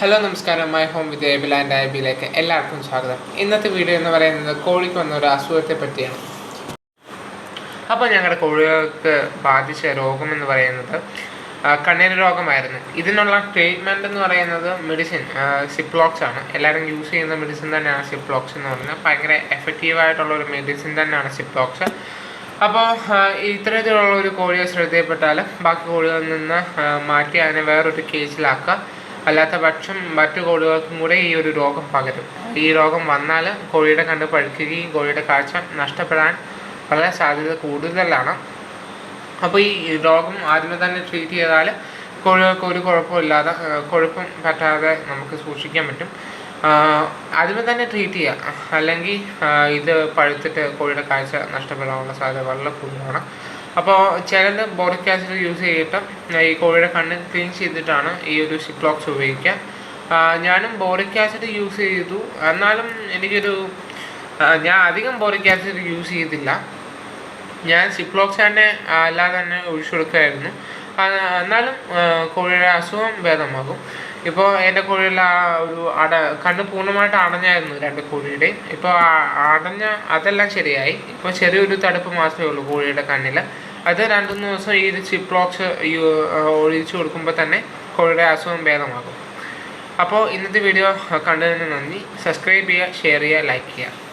Hello നമസ്കാരം. My home with Abel and ഐബിയിലേക്ക് എല്ലാവർക്കും സ്വാഗതം. ഇന്നത്തെ വീഡിയോ എന്ന് പറയുന്നത് കോഴിക്ക് വന്ന ഒരു അസുഖത്തെ പറ്റിയാണ്. അപ്പോൾ ഞങ്ങളുടെ കോഴികൾക്ക് ബാധിച്ച രോഗം എന്ന് പറയുന്നത് കണ്ണീർ രോഗമായിരുന്നു. ഇതിനുള്ള ട്രീറ്റ്മെന്റ് എന്ന് പറയുന്നത് മെഡിസിൻ സിപ്ലോക്സ് ആണ്. എല്ലാവരും യൂസ് ചെയ്യുന്ന മെഡിസിൻ തന്നെയാണ് സിപ്ലോക്സ് എന്ന് പറയുന്നത്. ഭയങ്കര എഫക്റ്റീവായിട്ടുള്ള ഒരു മെഡിസിൻ തന്നെയാണ് സിപ്ലോക്സ് അപ്പോൾ ഇത്തരത്തിലുള്ള ഒരു കോഴിയെ ശ്രദ്ധയിൽപ്പെട്ടാൽ ബാക്കി കോഴികളിൽ നിന്ന് മാറ്റി അതിനെ വേറൊരു കേസിലാക്കുക അല്ലാത്ത പക്ഷം മറ്റു കോഴികൾക്കും കൂടെ ഈ ഒരു രോഗം പകരും. ഈ രോഗം വന്നാൽ കോഴിയുടെ കണ്ണ് പഴുക്കുകയും കോഴിയുടെ കാഴ്ച നഷ്ടപ്പെടാൻ വളരെ സാധ്യത കൂടുതലാണ്. അപ്പോൾ ഈ രോഗം ആദ്യമേ തന്നെ ട്രീറ്റ് ചെയ്താൽ കോഴികൾക്ക് ഒരു കുഴപ്പമില്ലാതെ കുഴപ്പം പറ്റാതെ നമുക്ക് സൂക്ഷിക്കാൻ പറ്റും. ആദ്യമേ തന്നെ ട്രീറ്റ് ചെയ്യുക. അല്ലെങ്കിൽ ഇത് പഴുത്തിട്ട് കോഴിയുടെ കാഴ്ച നഷ്ടപ്പെടാനുള്ള സാധ്യത വളരെ കൂടുതലാണ്. അപ്പോൾ ചിലത് ബോറിക് ആസിഡ് യൂസ് ചെയ്തിട്ട് ഈ കോഴിയുടെ കണ്ണ് ക്ലീൻ ചെയ്തിട്ടാണ് ഈ ഒരു സിപ്ലോക്സ് ഉപയോഗിക്കുക. ഞാനും ബോറിക് ആസിഡ് യൂസ് ചെയ്തു. എന്നാലും എനിക്കൊരു ഞാൻ അധികം ബോറിക് ആസിഡ് യൂസ് ചെയ്തില്ല. ഞാൻ സിപ്ലോക്സ് തന്നെ അല്ലാതെ തന്നെ ഒഴിച്ചു കൊടുക്കുമായിരുന്നു. എന്നാലും കോഴിയുടെ അസുഖം ഭേദമാകും. ഇപ്പോൾ എന്റെ കോഴിയിൽ ആ ഒരു അട കണ്ണ് പൂർണമായിട്ട് അടഞ്ഞായിരുന്നു രണ്ട് കോഴിയുടെയും ഇപ്പോൾ അടഞ്ഞ അതെല്ലാം ശരിയായി. ഇപ്പോൾ ചെറിയൊരു തടുപ്പ് മാത്രമേ ഉള്ളൂ കോഴിയുടെ കണ്ണിൽ അത് രണ്ട് മൂന്ന് ദിവസം ഈ ഒരു സിപ്ലോക്സ് ഒഴിച്ചു കൊടുക്കുമ്പോൾ തന്നെ കോഴിയുടെ അസുഖം ഭേദമാകും. അപ്പോൾ ഇന്നത്തെ വീഡിയോ കണ്ടതിന് നന്ദി. സബ്സ്ക്രൈബ് ചെയ്യുക ഷെയർ ചെയ്യുക ലൈക്ക് ചെയ്യുക.